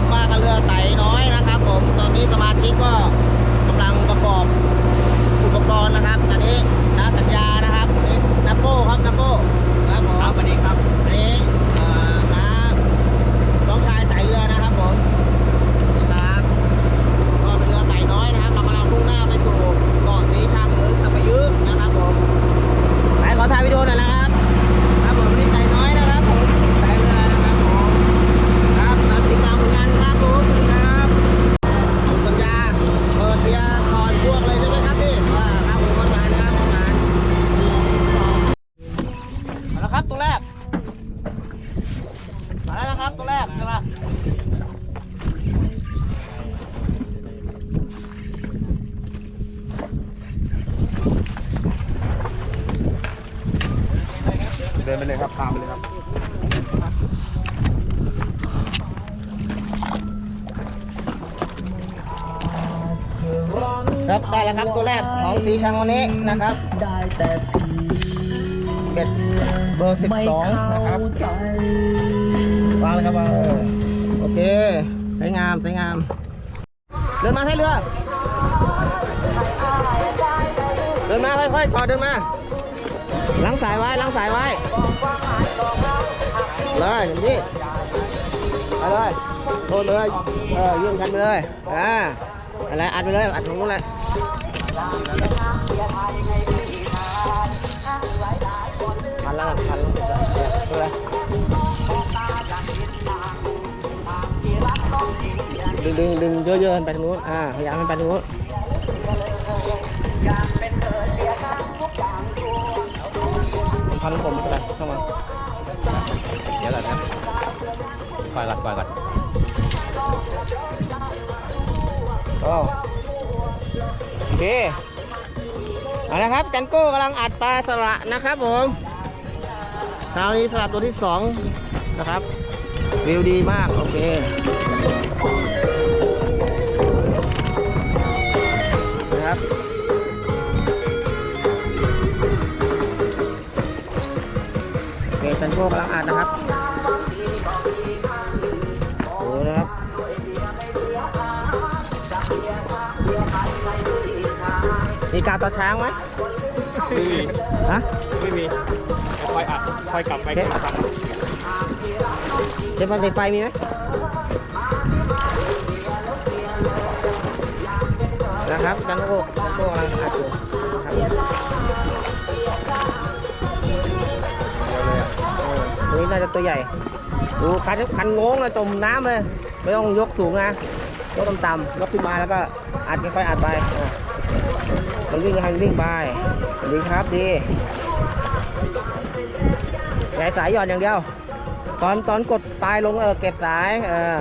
ผมมากับเรือไต่น้อยนะครับ ผมตอนนี้สมาชิกก็กำลังประกอบอุปกรณ์นะครับอันนี้นาสัญญานะครับอันนี้นักโก้ครับนักโก้ครับผมครับสวัสดีครับอันนี้เอ่อน้าน้องชายไต่เรือนะครับผมนี่ครับก็เป็นเรือไต่น้อยนะครับเรากำลังมุ่งหน้าไปสู่เกาะสีชังหรือสัปะยุนะครับผม ครับไปเลยครับครับได้แล้วครับตัวแรกของสีชังวันนี้นะครับ ได้แต่เบ็ดเบอร์สิบสองนะครับวางเลยครับวางเออโอเคสวยงามสวยงามเดินมาให้เรือเดินมาค่อยๆก่อเดินมาล้างสายไว้ล้างสายไว้ เลยอย่างนี้ไปเลยโทษเลยเออยื่นกันไปเลยอ่าอะไรอัดไปเลยอัดตรงนู้นเลยพันแล้วพันแล้วเดี๋ยวเลยดึงดึงดึงเยอะๆไปทางนู้นอ่าพยายามไปทางนู้นพันผมไม่เป็นไรเข้ามา เดี๋ยวแหละนะปล่อยก่อนปล่อยก่อนโอเคเอาละครับ จันโก้กำลังอัดปลาสละนะครับผมคราวนี้สละตัวที่สองนะครับ วิวดีมาก โอเคนะครับโอเคจันโก้กำลังอัดนะครับ มีการต่อช้างไหมไม่มีฮะไม่มีคอยอัดคอยกลับไปเอ๊ะกลับมาเทปมันติดไฟมีไหมนะครับจันโก้จันโก้กำลังอัดอยู่นะครับเดี๋ยวเลยอะเออตัวนี้น่าจะตัวใหญ่ดูคันคันโง้งเลยจมน้ำเลย ไม่ต้องยกสูงนะ ยกต่ำๆยกขึ้นมาแล้วก็ อัดค่อยๆอัดไปมันวิ่งก็ให้มันวิ่งไปดีครับดีใช้สายหย่อนอย่างเดียว ตอนตอนกดปลายลงเออเก็บสายเออ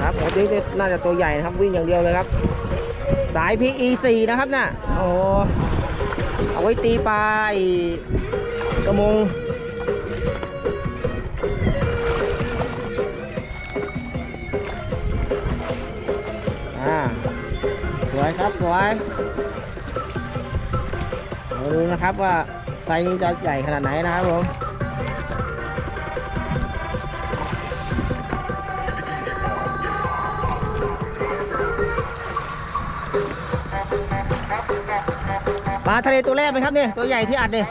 ครับผมนี่น่าจะตัวใหญ่นะครับวิ่งอย่างเดียวเลยครับ สาย PE4 นะครับน่ะโอ้โหเอาไว้ตีปลาไอ้กระมง วยครับสวยมาดูนะครับว่าไซส์นี้จะใหญ่ขนาดไหนนะครับผมปลาทะเลตัวแรกไหมครับเนี่ยตัวใหญ่ที่อัดเนี่ย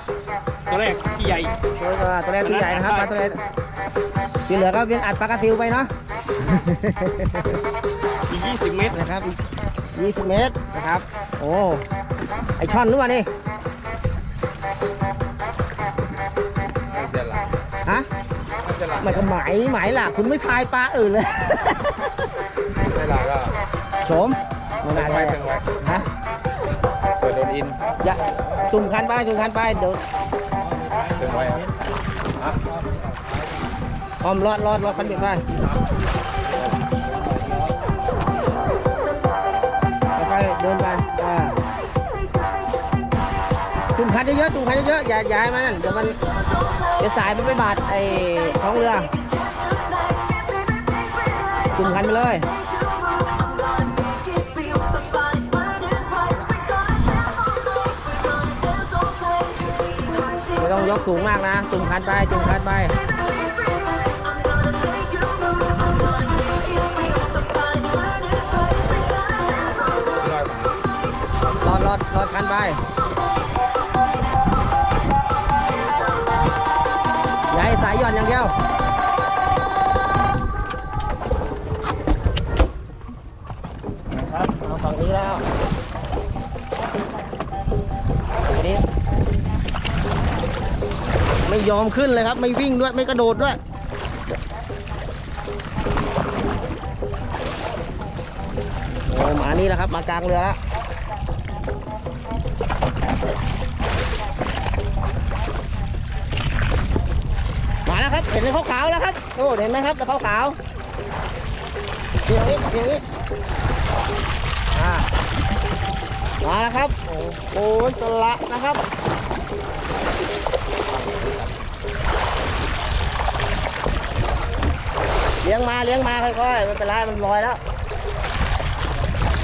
ตัวแรกที่ใหญ่ตัวตัวแรกตัวใหญ่นะครับปลาตัวแรกที่เหลือก็เป็นอัดปลากระซิวไปเนาะอีก20 เมตรนะครับอีก20 เมตร นะครับ โอ้ ไอช่อนหรือเปล่านี่ไม่เสียหลักฮะไม่เสียหลักมันก็หมายหมายหลักคุณไม่ทายปลาอื่นเลยไม่เสียหลักก็โฉมไม่ถึน่างไว้ได้ถึงไว้ฮะเปิดโดนอินอย่าจุ่มคันไปจุ่มคันไปเดี๋ยวถึงไว้อะออมรอดรอดรอดคันเด็ดไป เดินไปอ่าจุ่มคันเยอะๆจุ่มคันเยอะๆอย่าอย่าให้มันนั่นเดี๋ยวมันเดี๋ยวสายมันไปบาดไอ้ท้องเรือจุ่มคันไปเลยไม่ต้องยกสูงมากนะจุ่มคันไปจุ่มคันไป รอดรอดคันไปอย่าให้สายหย่อนอย่างเดียวนะครับเอาฝั่งนี้แล้วนนี้ไม่ยอมขึ้นเลยครับ ไม่วิ่งด้วย ไม่กระโดดด้วยโอ้มานี่แหละครับ มากลางเรือแล้ว เห็นเป็นขาวๆแล้วครับโอ้เห็นไหมครับแต่ขาวๆเพียงนี้เพียงนี้อ่ามาแล้วครับ โอ้โหสละนะครับเลี้ยงมาเลี้ยงมาค่อยๆไม่เป็นไรมันลอยแล้ว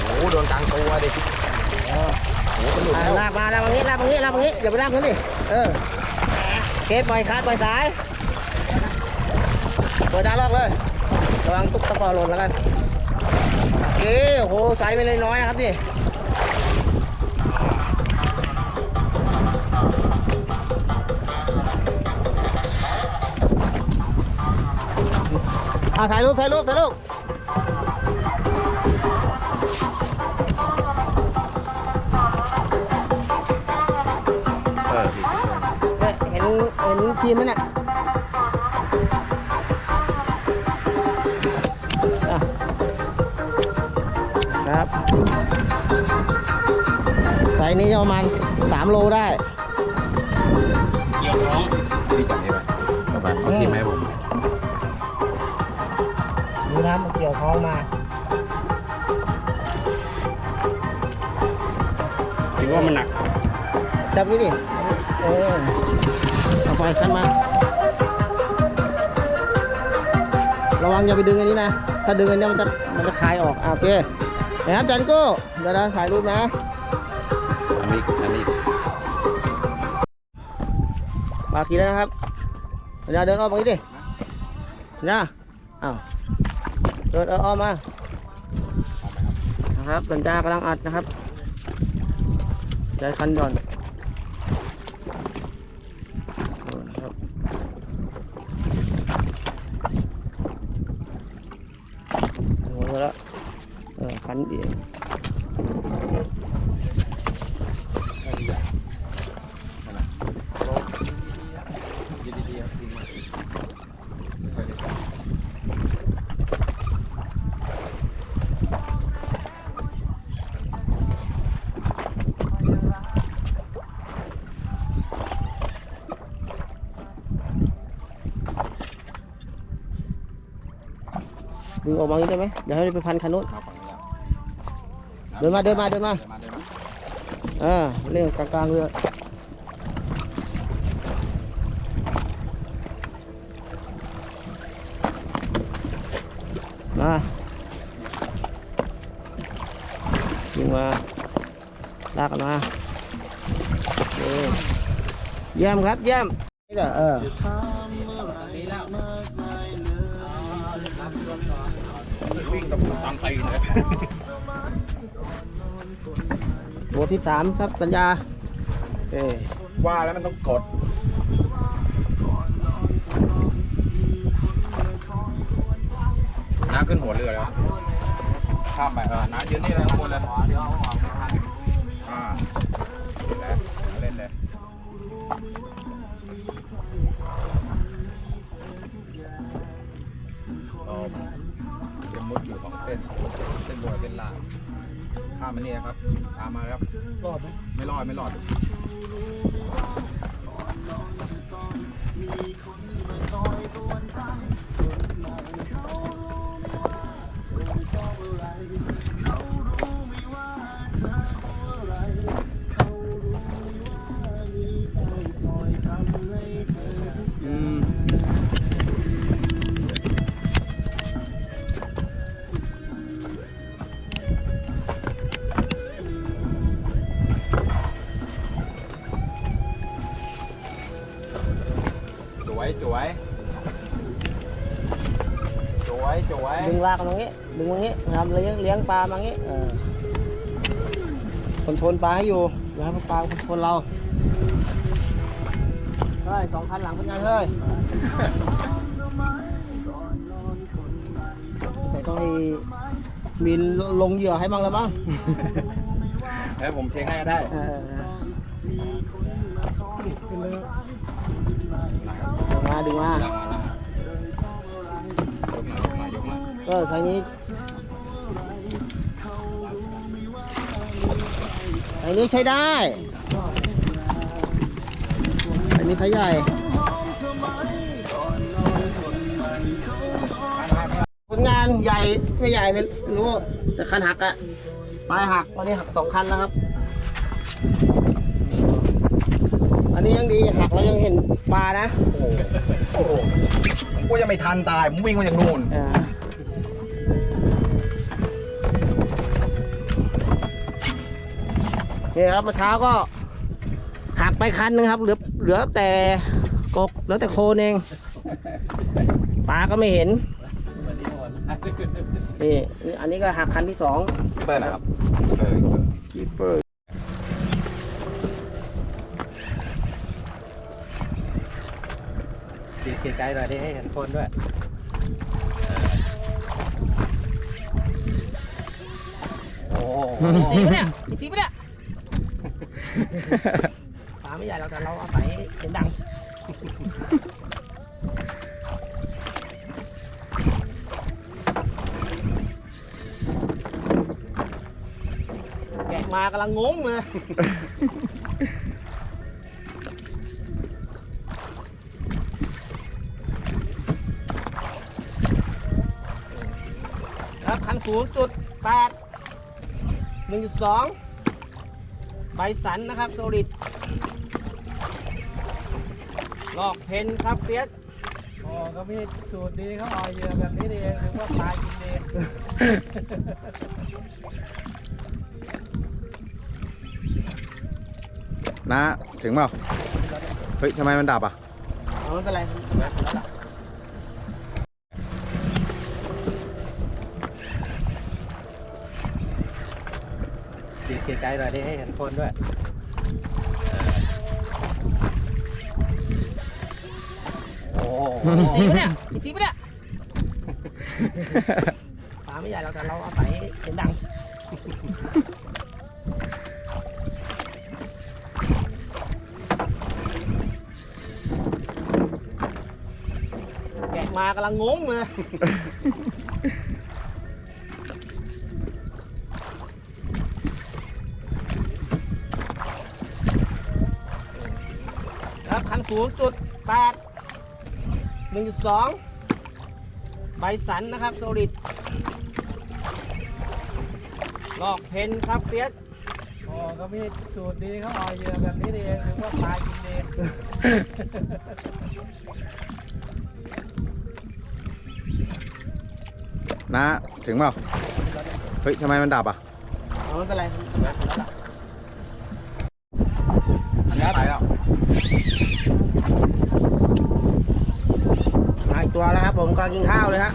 โอ้โหโดนกลางตัวดิเออโอ้โหมันหลุดอะแล้วลากมาลากมางี้ลากมางี้ลากมางี้อย่าไปลากนั้นดิเออเก็บปล่อยคาดปล่อยสาย เปิดดาวลอกเลยระวังตุ๊กตะกอหล่นแล้วกันโอเคโอ้โหสายไม่เลยน้อยนะครับนี่อ่าถ่ายรูปถ่ายรูปถ่ายรูปเออผิดเนี่ยเห็นเห็นทีมไหมเนี่ย ไซส์นี้จะประมาณ3โลได้เกี่ยวท้องพี่จับนี่ไปกลับไปเอาที่ไหมาให้ผมดูน้ำมันเกี่ยวท้องมาคิดว่ามันหนัก จับนี่ดิเออเอาไปขันมาระวังอย่าไปดึงอันนี้นะ ถ้าดึงอันนี้มันจะมันจะคลายออกอะโอเค นะครับจันโก้เดี๋ยวเราถ่ายรูปนะอันนี้อันนี้มาขี่แล้วนะครับเดี๋ยวเดินอ้อมตรงนี้ดินะอ้าวเดินอ้อมมานะครับสัญญากำลังอัดนะครับใจคันหย่อนเออนะครับโอ้โหแล้วเออคันเอง ดีๆครับจริงมาก ดึง ออกมาได้ไหมเดี๋ยวให้ไปพันคันนู้นมาฝั่งนี้แล้วเดินมาเดินมาเดินมา เดินมาเดินมาเล่นกลางๆเรือมายิงมา ลากกันมาโอเคเยี่ยมครับ เยี่ยมนี่ก็เออ วิ่งกับตามตีนเลยโบทที่สามครับสัญญาเออว่าแล้วมันต้องกด น้าขึ้นหัวเรือแล้วข้ามไปเออน้ายืนนี่เลยข้างบนเลยอ่าามมานี่นะครับ ตามมาครับ รอดไหมไม่รอดไม่รอด มาตรงนี้ดึงมาตรงนี้ทำเลี้ยงเลี้ยงปลามาตรงนี้เออคนชนปลาให้อยู่อย่าให้มันปลาคนชนเราเฮ้ยสองคันหลังเป็นไงเฮ้ยแต่ต้องให้มีนลงเหยื่อให้บ้างแล้วบ้างแล้วผมเช็คให้ก็ได้เออดึงมาดึงมา กมายกมาเออไซส์นี้ไซส์นี้ใช้ได้ไซส์นี้ไซส์ใหญ่ผลงานใหญ่ไม่ใหญ่ไม่รู้ แต่คันหักอะปลายหักวันนี้หักสองคันแล้วครับ อันนี้ยังดีหักแล้วยังเห็นปลานะ โอ้โหก็ยังไม่ทันตาย ผมวิ่งมาจากนู่น อ่า นี่ครับเมื่อเช้าก็หักไปคันหนึงครับ เหลือเหลือแต่กกเหลือแต่โคนเองปลาก็ไม่เห็นนี่นี่อันนี้ก็หักคันที่สองเปิดนะครับเออคีเปอร์ดีไกลๆหน่อยดิให้เห็นคนด้วยโอ้โหสีปะเนี่ยอีสีปะเนี่ย ปลาไม่ใหญ่เราแต่เราเอาใส่เสียงดังแกะมากำลังงงเลยครับคันศูนย์จุดแปดหนึ่งจุดสอง บสันนะครับโซลิดลอกเพนครับเฟียสโอ้ก็มีสูตรดีเขาเอาเหยื่อแบบนี้นี่เองถึงว่าปลากินดีนะถึงเปล่าเฮ้ยทำไมมันดับอะ เอาไม่เป็นไรแล้วล่ะดี ไกลๆหน่อยดิให้เห็นคนด้วยโอ้โหสีปะเนี่ยอีสีปะเนี่ยปลาไม่ใหญ่เราแต่เราเอาใส่เสียงดังแกะมากำลังงงเลย ศูนย์จุดแปดหนึ่งจุดสองใบสันนะครับโซลิดลอกเพนครับเฟียสโอ้ก็มีสูตรดีเขาเอาเหยื่อแบบนี้นี่เองถึงว่าปลากินดีนะ ถึงเปล่า เฮ้ย ทำไมมันดับอะ เอาไม่เป็นไรแล้วล่ะ อันนี้ไปแล้ว มาอีกตัวแลังกินข้าวเลยฮะ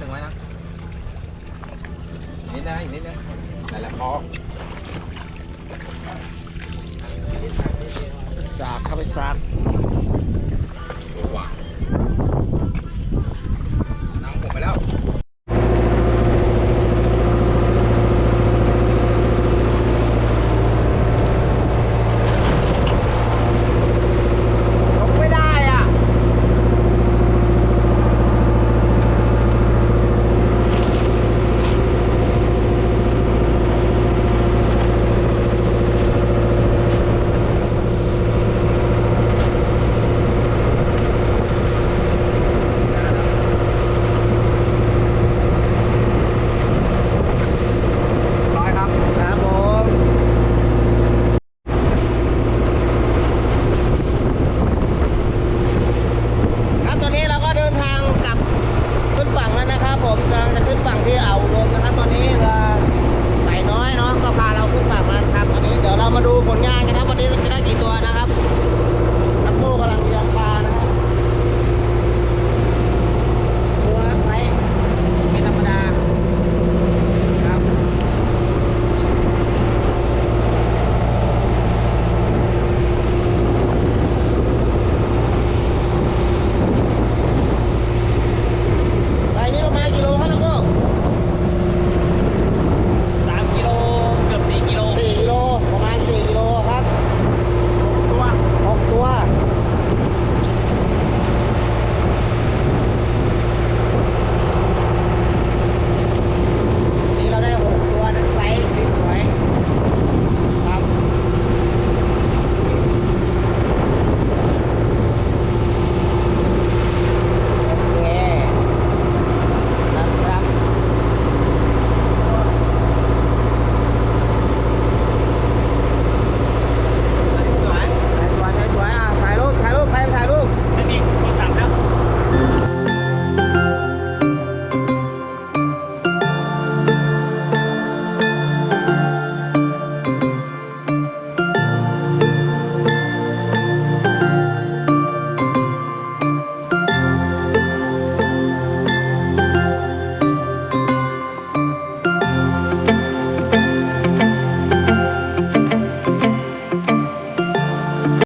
หนึ่งไว้นะนิดนะอีกนิดนะนั่นแหละพอสากเข้าไปสากหานน้ำผมไปแล้ว